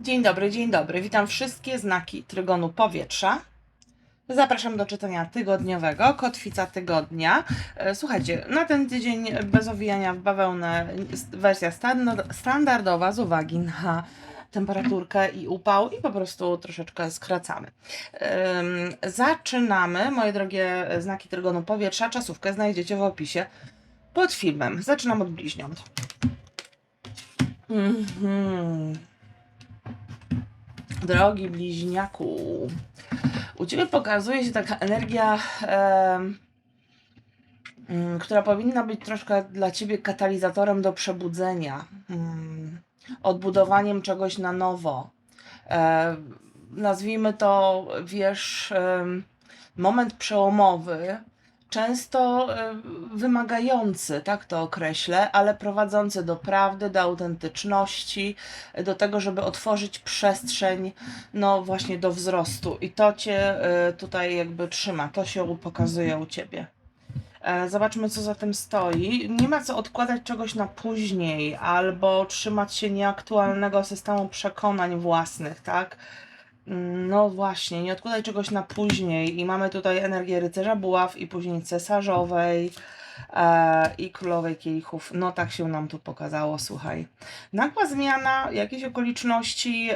Dzień dobry, dzień dobry. Witam wszystkie znaki trygonu powietrza. Zapraszam do czytania tygodniowego, kotwica tygodnia. E, Słuchajcie, na ten tydzień bez owijania w bawełnę wersja standard, standardowa z uwagi na temperaturkę i upał i po prostu troszeczkę skracamy. Zaczynamy, moje drogie znaki trygonu powietrza. Czasówkę znajdziecie w opisie pod filmem. Zaczynam od bliźniąt. Mhm. Drogi bliźniaku, u Ciebie pokazuje się taka energia, mm, która powinna być troszkę dla Ciebie katalizatorem do przebudzenia, mm, odbudowaniem czegoś na nowo. E, nazwijmy to, wiesz, em, moment przełomowy, często e, wymagający, tak to określę, ale prowadzący do prawdy, do autentyczności, do tego, żeby otworzyć przestrzeń, no właśnie do wzrostu. I to cię e, tutaj jakby trzyma, to się pokazuje u ciebie. E, Zobaczmy, co za tym stoi. Nie ma co odkładać czegoś na później, albo trzymać się nieaktualnego systemu przekonań własnych, tak? No właśnie, nie odkładaj czegoś na później. I mamy tutaj energię rycerza buław i później cesarzowej i królowej kielichów. No tak się nam tu pokazało, słuchaj. Nagła zmiana, jakieś okoliczności,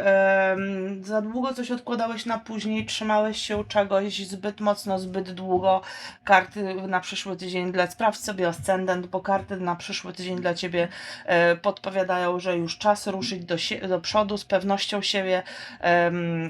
za długo coś odkładałeś na później, trzymałeś się czegoś zbyt mocno, zbyt długo. Karty na przyszły tydzień dla sprawdź sobie ascendent, bo karty na przyszły tydzień dla ciebie e, podpowiadają, że już czas ruszyć do, sie- do przodu z pewnością siebie,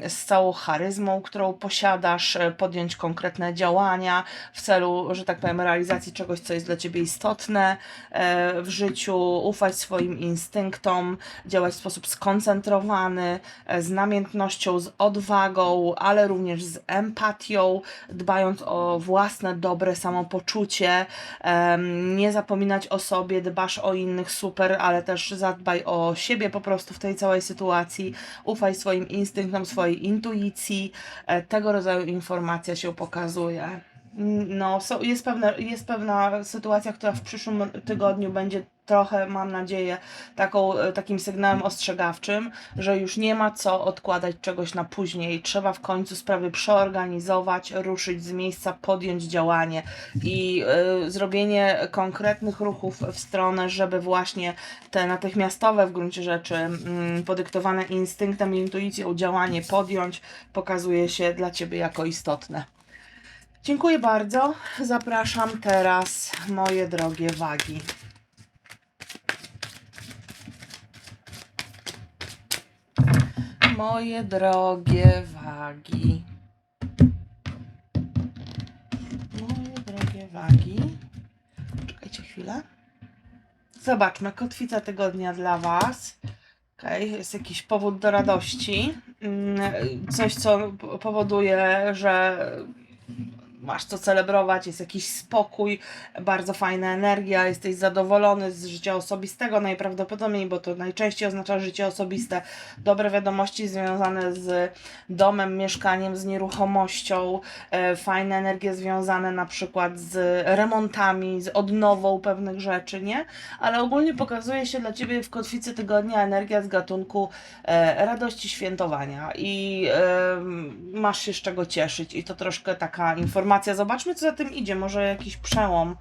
z całą charyzmą, którą posiadasz, e, podjąć konkretne działania w celu, że tak powiem, realizacji czegoś, co jest dla ciebie istotne e, w życiu, ufać swoim instynktom, działać w sposób skoncentrowany, e, z namiętnością, z odwagą, ale również z empatią, dbając o własne dobre samopoczucie, nie zapominać o sobie, dbasz o innych super, ale też zadbaj o siebie po prostu w tej całej sytuacji, ufaj swoim instynktom, swojej intuicji, e, tego rodzaju informacja się pokazuje. No, so, jest, pewna, jest pewna sytuacja, która w przyszłym tygodniu będzie trochę, mam nadzieję, taką, e, takim sygnałem ostrzegawczym, że już nie ma co odkładać czegoś na później. Trzeba w końcu sprawy przeorganizować, ruszyć z miejsca, podjąć działanie i y, zrobienie konkretnych ruchów w stronę, żeby właśnie te natychmiastowe w gruncie rzeczy, mm, podyktowane instynktem i intuicją działanie podjąć, pokazuje się dla Ciebie jako istotne. Dziękuję bardzo. Zapraszam teraz moje drogie wagi. Moje drogie wagi. Moje drogie wagi. Czekajcie chwilę. Zobaczmy, kotwica tygodnia dla Was. Okej, jest jakiś powód do radości. Mm, Coś, co powoduje, że masz co celebrować, jest jakiś spokój, bardzo fajna energia, jesteś zadowolony z życia osobistego najprawdopodobniej, bo to najczęściej oznacza życie osobiste, dobre wiadomości związane z domem, mieszkaniem, z nieruchomością, e, fajne energie związane na przykład z remontami, z odnową pewnych rzeczy, nie? Ale ogólnie pokazuje się dla Ciebie w kotwicy tygodnia energia z gatunku e, radości świętowania i masz się z czego cieszyć i to troszkę taka informacja. Zobaczmy, co za tym idzie. Może jakiś przełom.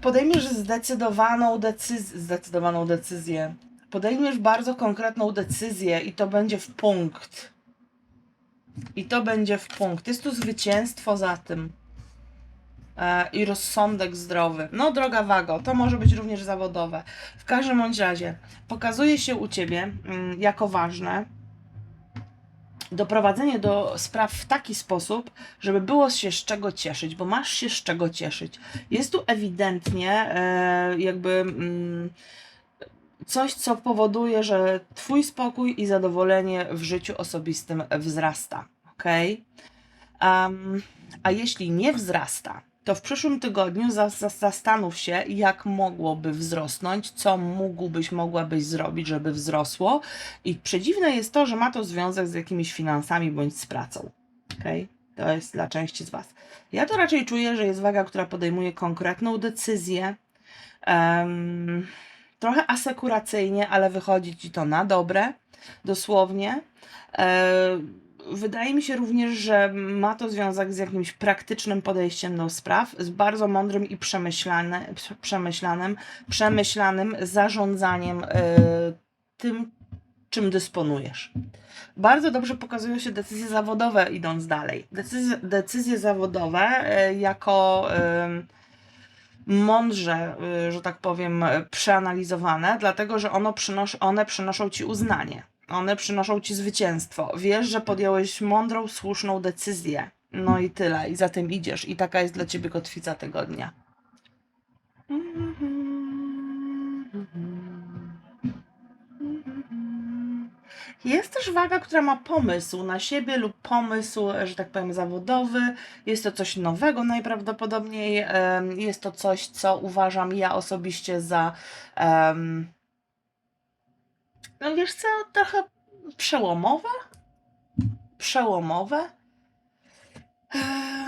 Podejmiesz zdecydowaną decyzję. Zdecydowaną decyzję. Podejmiesz bardzo konkretną decyzję i to będzie w punkt. I to będzie w punkt. Jest tu zwycięstwo za tym. E, I rozsądek zdrowy. No, droga wago, to może być również zawodowe. W każdym bądź razie, pokazuje się u ciebie mm, jako ważne doprowadzenie do spraw w taki sposób, żeby było się z czego cieszyć, bo masz się z czego cieszyć. Jest tu ewidentnie e, jakby mm, coś, co powoduje, że Twój spokój i zadowolenie w życiu osobistym wzrasta. Ok? Um, a jeśli nie wzrasta, to w przyszłym tygodniu za, za, zastanów się, jak mogłoby wzrosnąć, co mógłbyś, mogłabyś zrobić, żeby wzrosło. I przedziwne jest to, że ma to związek z jakimiś finansami bądź z pracą. Okay? To jest dla części z Was. Ja to raczej czuję, że jest waga, która podejmuje konkretną decyzję. em, trochę asekuracyjnie, ale wychodzi ci to na dobre. Dosłownie. E, Wydaje mi się również, że ma to związek z jakimś praktycznym podejściem do spraw, z bardzo mądrym i przemyślane, przemyślanym, przemyślanym zarządzaniem e, tym, czym dysponujesz. Bardzo dobrze pokazują się decyzje zawodowe, idąc dalej. Decyzje, decyzje zawodowe e, jako em, mądrze, że tak powiem, przeanalizowane, dlatego że ono przynos one przynoszą ci uznanie. One przynoszą ci zwycięstwo. Wiesz, że podjąłeś mądrą, słuszną decyzję. No i tyle. I za tym idziesz. I taka jest dla ciebie kotwica tygodnia. Jest też waga, która ma pomysł na siebie lub pomysł, że tak powiem, zawodowy. Jest to coś nowego najprawdopodobniej. Jest to coś, co uważam ja osobiście za. em, no wiesz co, trochę przełomowe? Przełomowe? Eee,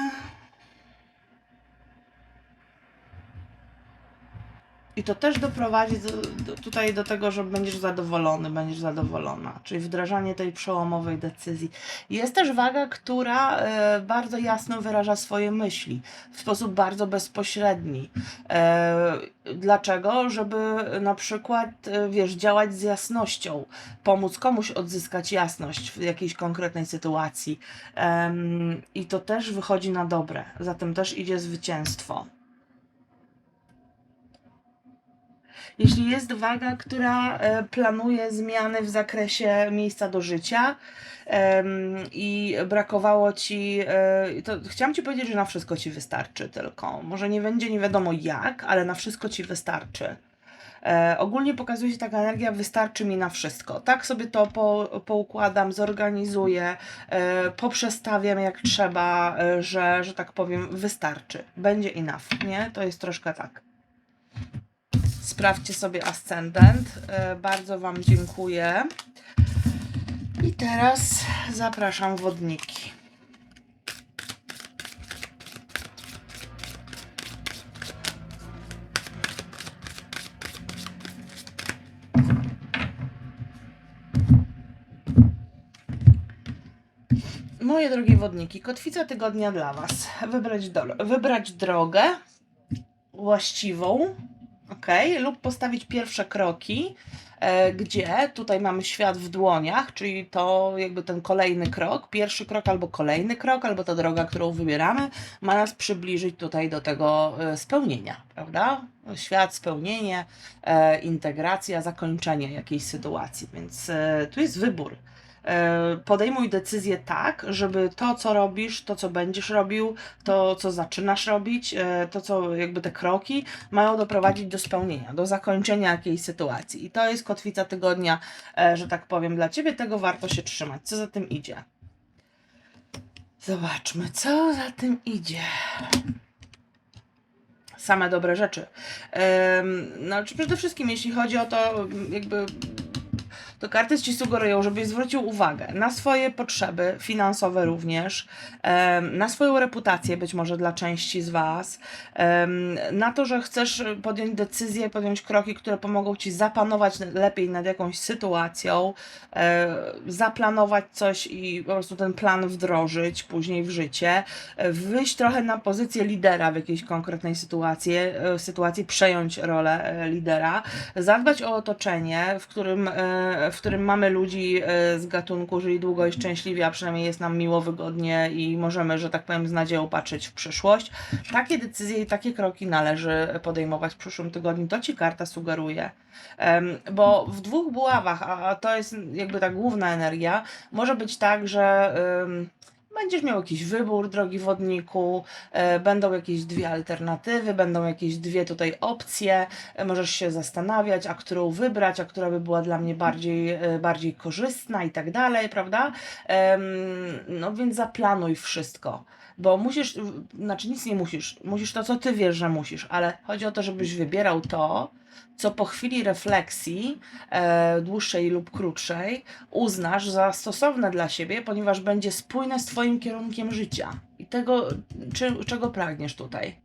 I to też doprowadzi do, do, tutaj do tego, że będziesz zadowolony, będziesz zadowolona, czyli wdrażanie tej przełomowej decyzji. Jest też waga, która e, bardzo jasno wyraża swoje myśli w sposób bardzo bezpośredni. E, dlaczego? Żeby na przykład, e, wiesz, działać z jasnością, pomóc komuś odzyskać jasność w jakiejś konkretnej sytuacji. Em, I to też wychodzi na dobre, zatem też idzie zwycięstwo. Jeśli jest waga, która e, planuje zmiany w zakresie miejsca do życia i brakowało ci, e, to chciałam ci powiedzieć, że na wszystko ci wystarczy tylko. Może nie będzie nie wiadomo jak, ale na wszystko ci wystarczy. E, ogólnie pokazuje się taka energia, wystarczy mi na wszystko. Tak sobie to po, poukładam, zorganizuję, e, poprzestawiam jak trzeba, e, że, że tak powiem, wystarczy. Będzie enough, nie? To jest troszkę tak. Sprawdźcie sobie ascendent. E, Bardzo Wam dziękuję. I teraz zapraszam wodniki. Moje drogie wodniki, kotwica tygodnia dla Was. Wybrać, do, wybrać drogę właściwą, lub postawić pierwsze kroki, e, gdzie tutaj mamy świat w dłoniach, czyli to jakby ten kolejny krok, pierwszy krok albo kolejny krok, albo ta droga, którą wybieramy, ma nas przybliżyć tutaj do tego e, spełnienia, prawda? Świat, spełnienie, e, integracja, zakończenie jakiejś sytuacji, więc tu jest wybór. E, Podejmuj decyzję tak, żeby to, co robisz, to, co będziesz robił, to, co zaczynasz robić, e, to, co jakby te kroki mają doprowadzić do spełnienia, do zakończenia jakiejś sytuacji. I to jest kotwica tygodnia, e, że tak powiem, dla ciebie. Tego warto się trzymać. Co za tym idzie? Zobaczmy, co za tym idzie. Same dobre rzeczy. No, czy przede wszystkim, jeśli chodzi o to, jakby to karty ci sugerują, żebyś zwrócił uwagę na swoje potrzeby finansowe również, na swoją reputację być może dla części z Was, na to, że chcesz podjąć decyzje, podjąć kroki, które pomogą Ci zapanować lepiej nad jakąś sytuacją, e, zaplanować coś i po prostu ten plan wdrożyć później w życie, wyjść trochę na pozycję lidera w jakiejś konkretnej sytuacji, e, sytuacji przejąć rolę e, lidera, zadbać o otoczenie, w którym, w którym mamy ludzi e, z gatunku żyli długo i szczęśliwie, a przynajmniej jest nam miło, wygodnie i możemy, że tak powiem, z nadzieją patrzeć w przyszłość. Takie decyzje i takie kroki należy podejmować w przyszłym tygodniu. To ci karta sugeruje. Bo w dwóch buławach, a to jest jakby ta główna energia, może być tak, że będziesz miał jakiś wybór, drogi wodniku, e, będą jakieś dwie alternatywy, będą jakieś dwie tutaj opcje, e, możesz się zastanawiać, a którą wybrać, a która by była dla mnie bardziej, e, bardziej korzystna i tak dalej, prawda? No więc zaplanuj wszystko. Bo musisz, znaczy nic nie musisz, musisz to, co ty wiesz, że musisz, ale chodzi o to, żebyś wybierał to, co po chwili refleksji, e, dłuższej lub krótszej, uznasz za stosowne dla siebie, ponieważ będzie spójne z Twoim kierunkiem życia i tego, czy, czego pragniesz tutaj.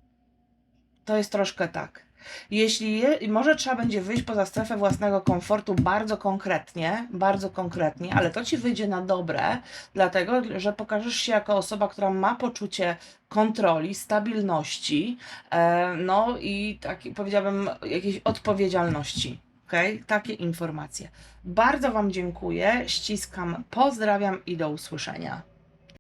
To jest troszkę tak. Jeśli je, może trzeba będzie wyjść poza strefę własnego komfortu bardzo konkretnie, bardzo konkretnie, ale to ci wyjdzie na dobre, dlatego że pokażesz się jako osoba, która ma poczucie kontroli, stabilności, e, no i tak powiedziałabym jakiejś odpowiedzialności. Okej, takie informacje. Bardzo Wam dziękuję, ściskam, pozdrawiam i do usłyszenia.